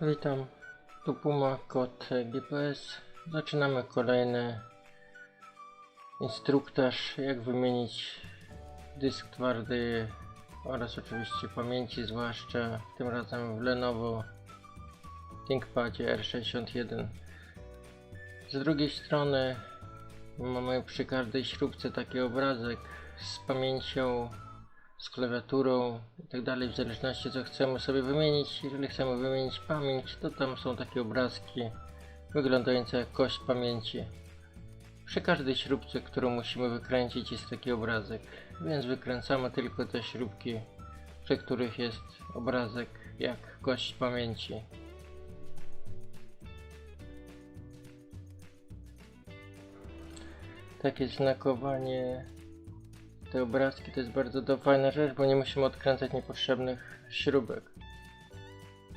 Witam, tu Puma, kod GPS. Zaczynamy kolejny instruktaż, jak wymienić dysk twardy oraz oczywiście pamięci, zwłaszcza tym razem w Lenovo ThinkPadzie R61. Z drugiej strony mamy przy każdej śrubce taki obrazek z pamięcią, z klawiaturą i tak dalej, w zależności co chcemy sobie wymienić. Jeżeli chcemy wymienić pamięć, to tam są takie obrazki wyglądające jak kość pamięci. Przy każdej śrubce, którą musimy wykręcić jest taki obrazek, więc wykręcamy tylko te śrubki, przy których jest obrazek jak kość pamięci. Takie znakowanie te obrazki to jest bardzo fajna rzecz, bo nie musimy odkręcać niepotrzebnych śrubek.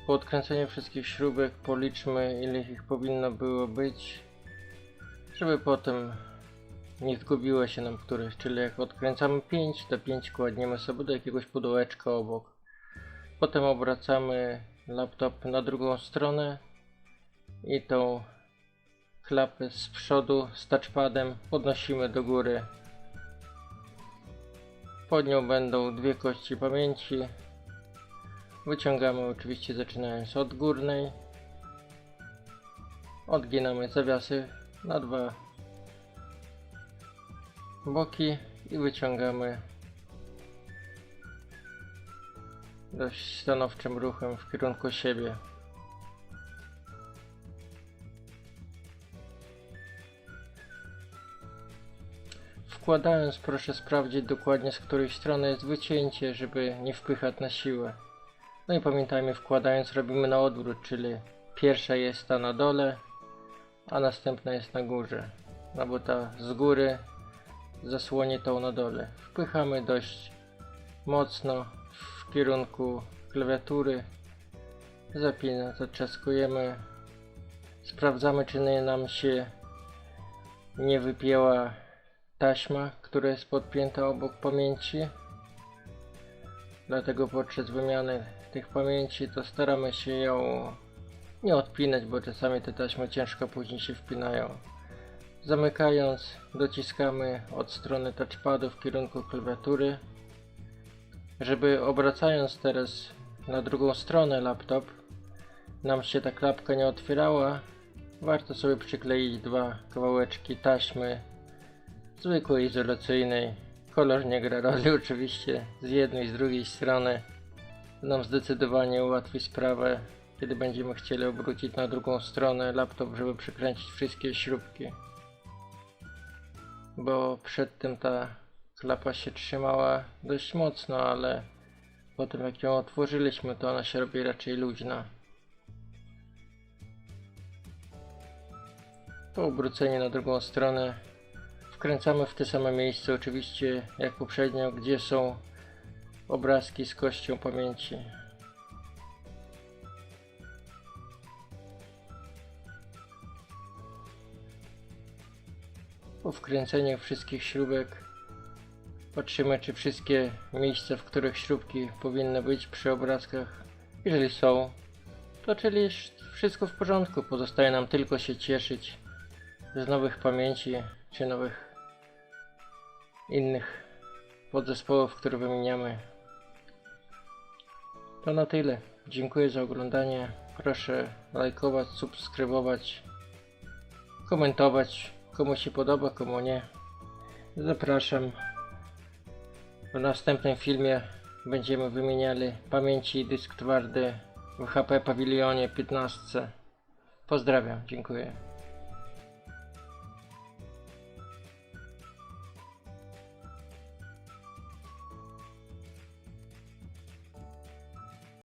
Po odkręceniu wszystkich śrubek policzmy ile ich powinno było być, żeby potem nie zgubiło się nam któreś, czyli jak odkręcamy 5, to 5 kładniemy sobie do jakiegoś pudełeczka obok. Potem obracamy laptop na drugą stronę i tą klapę z przodu z touchpadem podnosimy do góry pod nią będą dwie kości pamięci. Wyciągamy oczywiście zaczynając od górnej. Odginamy zawiasy na dwa boki i wyciągamy dość stanowczym ruchem w kierunku siebie. Wkładając proszę sprawdzić dokładnie z której strony jest wycięcie, żeby nie wpychać na siłę. No i pamiętajmy, wkładając robimy na odwrót, czyli pierwsza jest ta na dole, a następna jest na górze. No bo ta z góry zasłonie tą na dole. Wpychamy dość mocno w kierunku klawiatury. Zapina, zaczaskujemy. Sprawdzamy, czy nie nam się nie wypięła taśma, która jest podpięta obok pamięci. Dlatego podczas wymiany tych pamięci to staramy się ją nie odpinać, bo czasami te taśmy ciężko później się wpinają. Zamykając, dociskamy od strony touchpadu w kierunku klawiatury, żeby obracając teraz na drugą stronę laptop, nam się ta klapka nie otwierała, warto sobie przykleić dwa kawałeczki taśmy zwykłej, izolacyjnej. Kolor nie gra roli oczywiście z jednej i z drugiej strony. Nam zdecydowanie ułatwi sprawę, kiedy będziemy chcieli obrócić na drugą stronę laptop, żeby przykręcić wszystkie śrubki. Bo przed tym ta klapa się trzymała dość mocno, ale potem jak ją otworzyliśmy, to ona się robi raczej luźna. Po obróceniu na drugą stronę Wkręcamy w te same miejsce oczywiście jak poprzednio, gdzie są obrazki z kością pamięci. Po wkręceniu wszystkich śrubek patrzymy czy wszystkie miejsca, w których śrubki powinny być przy obrazkach, jeżeli są, to czyli wszystko w porządku. Pozostaje nam tylko się cieszyć z nowych pamięci czy nowych innych podzespołów, które wymieniamy. To na tyle. Dziękuję za oglądanie. Proszę lajkować, subskrybować, komentować. Komu się podoba, komu nie. Zapraszam. W następnym filmie będziemy wymieniali pamięci i dysk twardy w HP Pawilionie 15. Pozdrawiam, dziękuję.